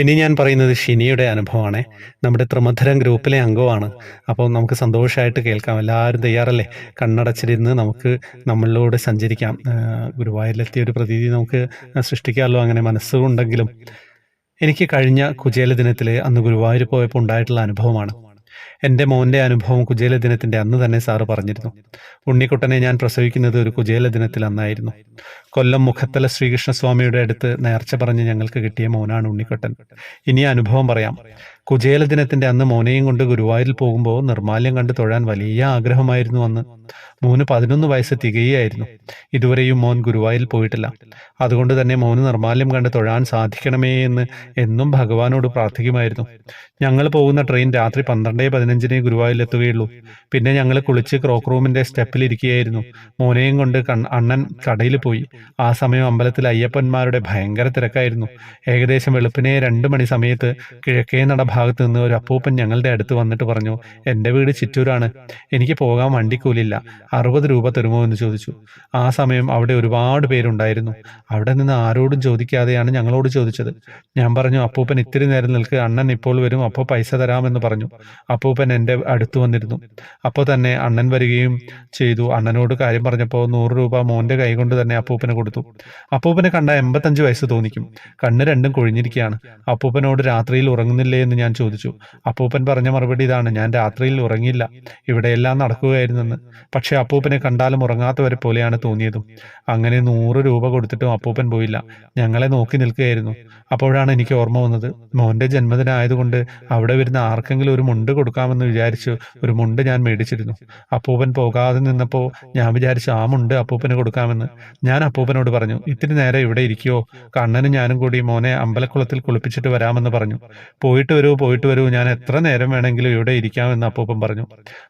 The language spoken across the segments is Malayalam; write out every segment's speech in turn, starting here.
ഇനി ഞാൻ പറയുന്നത് ഷിനിയുടെ അനുഭവമാണ്. നമ്മുടെ ത്രിമധുരം ഗ്രൂപ്പിലെ അംഗമാണ് അപ്പോൾ നമുക്ക് സന്തോഷമായിട്ട് കേൾക്കാം. എല്ലാവരും തയ്യാറല്ലേ? കണ്ണടച്ചിരുന്ന് നമുക്ക് നമ്മളിലൂടെ സഞ്ചരിക്കാം. ഗുരുവായൂരിലെത്തിയ ഒരു പ്രതീതി നമുക്ക് സൃഷ്ടിക്കാമല്ലോ അങ്ങനെ മനസ്സുണ്ടെങ്കിലും. എനിക്ക് കഴിഞ്ഞ കുചേല ദിനത്തിൽ അന്ന് ഗുരുവായൂർ പോയപ്പോൾ ഉണ്ടായിട്ടുള്ള അനുഭവമാണ്. എന്റെ മോന്റെ അനുഭവം കുചേല ദിനത്തിന്റെ അന്ന് തന്നെ സാറ് പറഞ്ഞിരുന്നു. ഉണ്ണിക്കുട്ടനെ ഞാൻ പ്രസവിക്കുന്നത് ഒരു കുചേല ദിനത്തിൽ അന്നായിരുന്നു. കൊല്ലം മുഖത്തല ശ്രീകൃഷ്ണസ്വാമിയുടെ അടുത്ത് നേർച്ച പറഞ്ഞ് ഞങ്ങൾക്ക് കിട്ടിയ മോനാണ് ഉണ്ണിക്കുട്ടൻ. ഇനി അനുഭവം പറയാം. കുചേല ദിനത്തിന്റെ അന്ന് മോനെയും കൊണ്ട് ഗുരുവായൂരിൽ പോകുമ്പോൾ നിർമാല്യം കണ്ട് തൊഴാൻ വലിയ ആഗ്രഹമായിരുന്നു അന്ന്. മോന് പതിനൊന്ന് വയസ്സ് തികയായിരുന്നു ഇതുവരെയും മോൻ ഗുരുവായൂരിൽ പോയിട്ടില്ല. അതുകൊണ്ട് തന്നെ മോന് നിർമാല്യം കണ്ട് തൊഴാൻ സാധിക്കണമേ എന്ന് എന്നും ഭഗവാനോട് പ്രാർത്ഥിക്കുമായിരുന്നു. ഞങ്ങൾ പോകുന്ന ട്രെയിൻ രാത്രി പന്ത്രണ്ടേ പതിനഞ്ചിനെ ഗുരുവായൂരിൽ എത്തുകയുള്ളൂ പിന്നെ ഞങ്ങൾ കുളിച്ച് ക്രോക്ക് റൂമിന്റെ സ്റ്റെപ്പിലിരിക്കുകയായിരുന്നു മോനെയും കൊണ്ട് അണ്ണൻ കടയിൽ പോയി. ആ സമയം അമ്പലത്തിൽ അയ്യപ്പന്മാരുടെ ഭയങ്കര തിരക്കായിരുന്നു. ഏകദേശം വെളുപ്പിനെ രണ്ട് മണി സമയത്ത് കിഴക്കേ നട ഭാഗത്ത് നിന്ന് ഒരു അപ്പൂപ്പൻ ഞങ്ങളുടെ അടുത്ത് വന്നിട്ട് പറഞ്ഞു എന്റെ വീട് ചിറ്റൂരാണ്. എനിക്ക് പോകാൻ വണ്ടിക്കൂലില്ല അറുപത് രൂപ തരുമോ എന്ന് ചോദിച്ചു. ആ സമയം അവിടെ ഒരുപാട് പേരുണ്ടായിരുന്നു. അവിടെ നിന്ന് ആരോടും ചോദിക്കാതെയാണ് ഞങ്ങളോട് ചോദിച്ചത്. ഞാൻ പറഞ്ഞു അപ്പൂപ്പൻ ഇത്തിരി നേരം നിൽക്ക്. അണ്ണൻ ഇപ്പോൾ വരും. അപ്പോൾ പൈസ തരാമെന്ന് പറഞ്ഞു. അപ്പൂപ്പൻ എന്റെ അടുത്ത് വന്നിരുന്നു. അപ്പോൾ തന്നെ അണ്ണൻ വരികയും ചെയ്തു. അണ്ണനോട് കാര്യം പറഞ്ഞപ്പോൾ നൂറ് രൂപ മോന്റെ കൈ കൊണ്ട് തന്നെ അപ്പൂപ്പന് കൊടുത്തു. അപ്പൂപ്പനെ കണ്ട എൺപത്തഞ്ച് വയസ്സ് തോന്നിക്കും. കണ്ണ് രണ്ടും കൊഴിഞ്ഞിരിക്കുകയാണ്. അപ്പൂപ്പനോട് രാത്രിയിൽ ഉറങ്ങുന്നില്ലേ എന്ന് ഞാൻ ചോദിച്ചു. അപ്പൂപ്പൻ പറഞ്ഞ മറുപടി ഇതാണ്. ഞാൻ രാത്രിയിൽ ഉറങ്ങിയില്ല. ഇവിടെയെല്ലാം നടക്കുകയായിരുന്നെന്ന്. പക്ഷേ അപ്പൂപ്പനെ കണ്ടാലും ഉറങ്ങാത്തവരെ പോലെയാണ് തോന്നിയതും. അങ്ങനെ നൂറ് രൂപ കൊടുത്തിട്ടും അപ്പൂപ്പൻ പോയില്ല. ഞങ്ങളെ നോക്കി നിൽക്കുകയായിരുന്നു. അപ്പോഴാണ് എനിക്ക് ഓർമ്മ വന്നത്. മോന്റെ ജന്മദിനമായതുകൊണ്ട് അവിടെ വരുന്ന ആർക്കെങ്കിലും ഒരു മുണ്ട് കൊടുക്കാമെന്ന് വിചാരിച്ചു ഒരു മുണ്ട് ഞാൻ മേടിച്ചിരുന്നു. അപ്പൂപ്പൻ പോകാതെ നിന്നപ്പോൾ ഞാൻ വിചാരിച്ചു ആ മുണ്ട് അപ്പൂപ്പന് കൊടുക്കാമെന്ന്. ഞാൻ അപ്പൂപ്പനോട് പറഞ്ഞു ഇത്തിരി നേരം ഇവിടെ ഇരിക്കുവോ? കണ്ണനും ഞാനും കൂടി മോനെ അമ്പലക്കുളത്തിൽ കുളിപ്പിച്ചിട്ട് വരാമെന്ന് പറഞ്ഞു. പോയിട്ട് വരൂ പോയിട്ട് വരൂ. ഞാൻ എത്ര നേരം വേണമെങ്കിലും ഇവിടെ ഇരിക്കാമെന്ന് അപ്പൂപ്പൻ പറഞ്ഞു.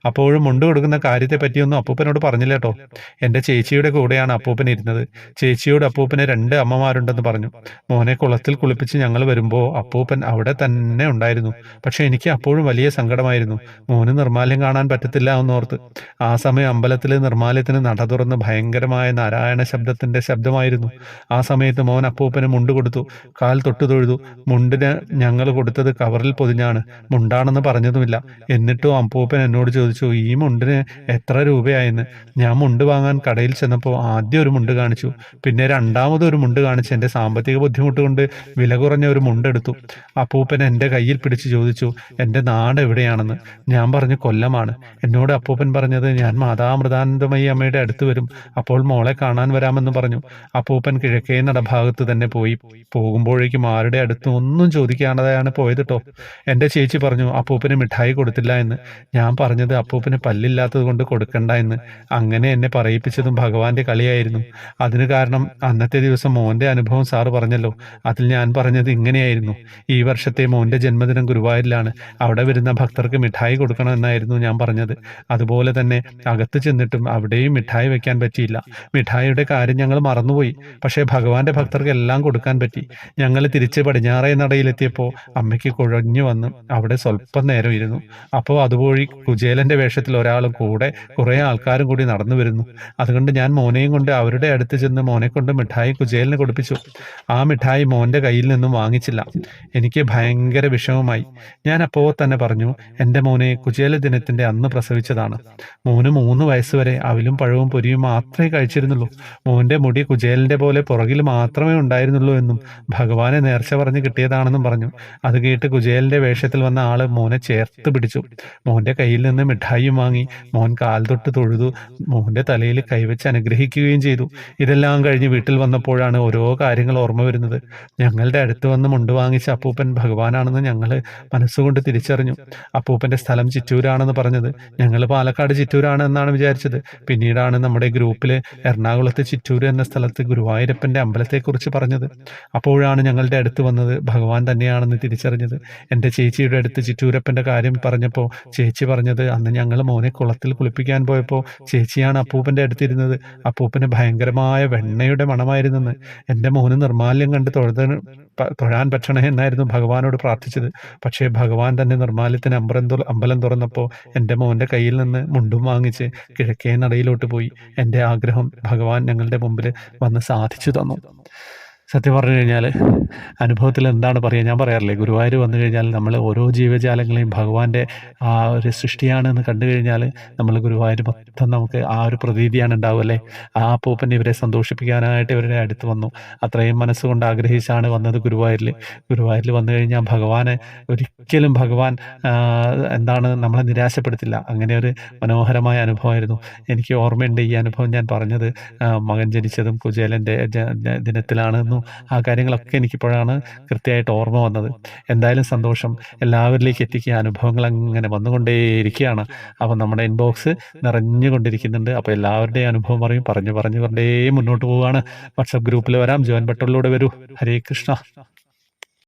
അപ്പോഴും മുണ്ട് കൊടുക്കുന്ന കാര്യത്തെ പറ്റിയൊന്നും അപ്പൂപ്പനോട് പറഞ്ഞില്ല കേട്ടോ. എന്റെ ചേച്ചിയുടെ കൂടെയാണ് അപ്പൂപ്പൻ ഇരുന്നത്. ചേച്ചിയോട് അപ്പൂപ്പന് രണ്ട് അമ്മമാരുണ്ടെന്ന് പറഞ്ഞു. മോനെ കുളത്തിൽ കുളിപ്പിച്ച് ഞങ്ങൾ വരുമ്പോൾ അപ്പൂപ്പൻ അവിടെ തന്നെ ഉണ്ടായിരുന്നു. പക്ഷെ എനിക്ക് അപ്പോഴും വലിയ സങ്കടമായിരുന്നു. മോന് നിർമാല്യം കാണാൻ പറ്റത്തില്ല എന്നോർത്ത്. ആ സമയം അമ്പലത്തിലെ നിർമ്മാല്യത്തിന് നട തുറന്ന് ഭയങ്കരമായ നാരായണ ശബ്ദത്തിന്റെ ശബ്ദമായിരുന്നു. ആ സമയത്ത് മോൻ അപ്പൂപ്പന് മുണ്ട് കൊടുത്തു. കാൽ തൊട്ടു തൊഴുതു മുണ്ടിന് ഞങ്ങൾ കൊടുത്തത് കവറിൽ പൊതിഞ്ഞാണ്. മുണ്ടാണെന്ന് പറഞ്ഞതുമില്ല. എന്നിട്ടും അപ്പൂപ്പൻ എന്നോട് ചോദിച്ചു ഈ മുണ്ടിന് എത്ര രൂപയായെന്ന്? ഞാൻ മുണ്ട് വാങ്ങാൻ കടയിൽ ചെന്നപ്പോൾ ആദ്യം ഒരു മുണ്ട് കാണിച്ചു. പിന്നെ രണ്ടാമത് ഒരു മുണ്ട് കാണിച്ച് എന്റെ സാമ്പത്തിക ബുദ്ധിമുട്ട് കൊണ്ട് വില കുറഞ്ഞ ഒരു മുണ്ടെടുത്തു അപ്പൂപ്പൻ എന്റെ കയ്യിൽ പിടിച്ച് ചോദിച്ചു എന്റെ നാട് എവിടെയാണെന്ന്? ഞാൻ പറഞ്ഞു കൊല്ലമാണ്. എന്നോട് അപ്പൂപ്പൻ പറഞ്ഞത് ഞാൻ മാതാമൃതാനന്ദമയി അമ്മയുടെ അടുത്ത് വരും. അപ്പോൾ മോളെ കാണാൻ വരാമെന്ന് പറഞ്ഞു. അപ്പൂപ്പൻ കിഴക്കേ നടഭാഗത്ത് തന്നെ പോയി. പോകുമ്പോഴേക്കും ആരുടെ അടുത്ത് ഒന്നും ചോദിക്കാനതാണ് പോയത് കേട്ടോ എന്റെ ചേച്ചി പറഞ്ഞു അപ്പൂപ്പന് മിഠായി കൊടുത്തില്ല എന്ന്. ഞാൻ പറഞ്ഞത് അപ്പൂപ്പന് പല്ലില്ലാത്തത് കൊണ്ട് കൊടുക്കണ്ട എന്ന്. അങ്ങനെ എന്നെ പറയിപ്പിച്ചതും ഭഗവാന്റെ കളിയായിരുന്നു. അതിന് കാരണം അന്നത്തെ ദിവസം മോന്റെ അനുഭവം സാറ് പറഞ്ഞല്ലോ. അതിൽ ഞാൻ പറഞ്ഞത് ഇങ്ങനെയായിരുന്നു. ഈ വർഷത്തെ മോന്റെ ജന്മദിനം ഗുരുവായൂരിലാണ്. അവിടെ വരുന്ന ഭക്തർക്ക് മിഠായി കൊടുക്കണമെന്നായിരുന്നു ഞാൻ പറഞ്ഞത്. അതുപോലെ തന്നെ അകത്ത് ചെന്നിട്ടും അവിടെയും മിഠായി വെക്കാൻ പറ്റിയില്ല. മിഠായിയുടെ കാര്യം ഞങ്ങൾ മറന്നുപോയി. പക്ഷേ ഭഗവാന്റെ ഭക്തർക്ക് എല്ലാം കൊടുക്കാൻ പറ്റി. ഞങ്ങൾ തിരിച്ച് പടിഞ്ഞാറേ നടയിലെത്തിയപ്പോൾ അമ്മയ്ക്ക് കുഴഞ്ഞു വന്ന് അവിടെ സ്വല്പം നേരം ഇരുന്നു. അപ്പോൾ അതുവഴി കുചേലന്റെ വേഷത്തിൽ ഒരാളും കൂടെ കുറേ ആൾക്കാരും കൂടി നടന്നു വരുന്നു. അതുകൊണ്ട് ഞാൻ മോനെയും കൊണ്ട് അവരുടെ അടുത്ത് ചെന്ന് മോനെ കൊണ്ട് മിഠായി കുചേലിന് കൊടുപ്പിച്ചു. ആ മിഠായി മോന്റെ കയ്യിൽ നിന്നും വാങ്ങിച്ചില്ല. എനിക്ക് ഭയങ്കര വിഷമമായി. ഞാൻ അപ്പോൾ തന്നെ പറഞ്ഞു എന്റെ മോനെ കുചേല ദിനത്തിന്റെ അന്ന് പ്രസവിച്ചതാണ്. മോന് മൂന്ന് വയസ്സ് വരെ അവിലും പഴവും പൊരിയും മാത്രമേ കഴിച്ചിരുന്നുള്ളൂ. മോന്റെ മുടി കുചേലിന്റെ പോലെ പുറകിൽ മാത്രമേ ഉണ്ടായിരുന്നുള്ളൂ എന്നും ഭഗവാനെ നേർച്ച പറഞ്ഞ് കിട്ടിയതാണെന്നും പറഞ്ഞു. അത് കേട്ട് കുചേലിന്റെ വേഷത്തിൽ വന്ന ആൾ മോനെ ചേർത്ത് പിടിച്ചു. മോന്റെ കയ്യിൽ നിന്ന് മിഠായിയും വാങ്ങി. മോൻ കാൽ തൊട്ട് തൊഴുതു. മോന്റെ തലയിൽ കൈവച്ച് അനുഗ്രഹിക്കുകയും ചെയ്തു. ഇതെല്ലാം കഴിഞ്ഞ് വീട്ടിൽ വന്നപ്പോഴാണ് ഓരോ കാര്യങ്ങൾ ഓർമ്മ വരുന്നത്. ഞങ്ങളുടെ അടുത്ത് വന്ന് മുണ്ട് വാങ്ങിച്ച അപ്പൂപ്പൻ ഭഗവാനാണെന്ന് ഞങ്ങൾ മനസ്സുകൊണ്ട് തിരിച്ചറിഞ്ഞു. അപ്പൂപ്പന്റെ സ്ഥലം ചിറ്റൂരാണെന്ന് പറഞ്ഞത്. ഞങ്ങൾ പാലക്കാട് ചിറ്റൂരാണ് എന്നാണ് വിചാരിച്ചത്. പിന്നീടാണ് നമ്മുടെ ഗ്രൂപ്പിൽ എറണാകുളത്ത് ചിറ്റൂർ എന്ന സ്ഥലത്ത് ഗുരുവായൂരപ്പന്റെ അമ്പലത്തെക്കുറിച്ച് പറഞ്ഞത്. അപ്പോഴാണ് ഞങ്ങളുടെ അടുത്ത് വന്നത്. ഭഗവാൻ തന്നെയാണെന്ന് തിരിച്ചറിഞ്ഞത്. എന്റെ ചേച്ചിയുടെ അടുത്ത് ചിറ്റൂരപ്പന്റെ കാര്യം പറഞ്ഞപ്പോൾ ചേച്ചി പറഞ്ഞത് അന്ന് ഞങ്ങൾ മോനെ കുളത്തിൽ കുളിപ്പിക്കാൻ പോയപ്പോൾ ചേച്ചിയാണ് അപ്പൂപ്പന്റെ അടുത്തിരുന്നത്. അപ്പൂപ്പന് ഭയങ്കരമായ വെണ്ണയുടെ മണമായിരുന്നെന്ന്. എന്റെ മോന് നിർമാല്യം കണ്ട് തൊഴുത പ- തൊഴാൻ പറ്റണേ എന്നായിരുന്നു ഭഗവാനോട് പ്രാർത്ഥിച്ചത്. പക്ഷേ ഭഗവാൻ തന്നെ നിർമാല്യത്തിന് അമ്പലം തുറ അമ്പലം തുറന്നപ്പോൾ എന്റെ മോന്റെ കയ്യിൽ നിന്ന് മുണ്ടും വാങ്ങിച്ച് കിഴക്കേ നടയിലോട്ട് പോയി. എന്റെ ആഗ്രഹം ഭഗവാൻ ഞങ്ങളുടെ മുമ്പിൽ വന്ന് സാധിച്ചു തന്നു. സത്യം പറഞ്ഞു കഴിഞ്ഞാൽ അനുഭവത്തിൽ എന്താണ് പറയുക ഞാൻ പറയാറില്ലേ ഗുരുവായൂർ വന്നു കഴിഞ്ഞാൽ നമ്മൾ ഓരോ ജീവജാലങ്ങളെയും ഭഗവാന്റെ ആ ഒരു സൃഷ്ടിയാണ് എന്ന് കണ്ടു കഴിഞ്ഞാൽ നമ്മൾ ഗുരുവായൂർ മൊത്തം നമുക്ക് ആ ഒരു പ്രതീതിയാണ് ഉണ്ടാവുക അല്ലേ? ആ അപ്പൂപ്പൻ ഇവരെ സന്തോഷിപ്പിക്കാനായിട്ട് ഇവരുടെ അടുത്ത് വന്നു. അത്രയും മനസ്സുകൊണ്ട് ആഗ്രഹിച്ചാണ് വന്നത് ഗുരുവായൂരിൽ ഗുരുവായൂരിൽ വന്നു കഴിഞ്ഞാൽ ഭഗവാനെ ഒരിക്കലും ഭഗവാൻ എന്താണ് നമ്മളെ നിരാശപ്പെടുത്തില്ല. അങ്ങനെ ഒരു മനോഹരമായ അനുഭവമായിരുന്നു. എനിക്ക് ഓർമ്മയുണ്ട് ഈ അനുഭവം ഞാൻ പറഞ്ഞത് മകൻ ജനിച്ചതും കുചേലന്റെ ദിനത്തിലാണെന്നും ആ കാര്യങ്ങളൊക്കെ എനിക്കിപ്പോഴാണ് കൃത്യമായിട്ട് ഓർമ്മ വന്നത്. എന്തായാലും സന്തോഷം. എല്ലാവരിലേക്ക് എത്തിക്കുക. അനുഭവങ്ങൾ അങ്ങനെ വന്നുകൊണ്ടേയിരിക്കുകയാണ്. അപ്പം നമ്മുടെ ഇൻബോക്സ് നിറഞ്ഞുകൊണ്ടിരിക്കുന്നുണ്ട്. അപ്പോൾ എല്ലാവരുടെയും അനുഭവം പറയും. പറഞ്ഞു പറഞ്ഞു പറഞ്ഞേ മുന്നോട്ട് പോവുകയാണ്. വാട്സപ്പ് ഗ്രൂപ്പിൽ വരാം. ജോയിൻ ബട്ടണിലൂടെ വരൂ. ഹരേ കൃഷ്ണ.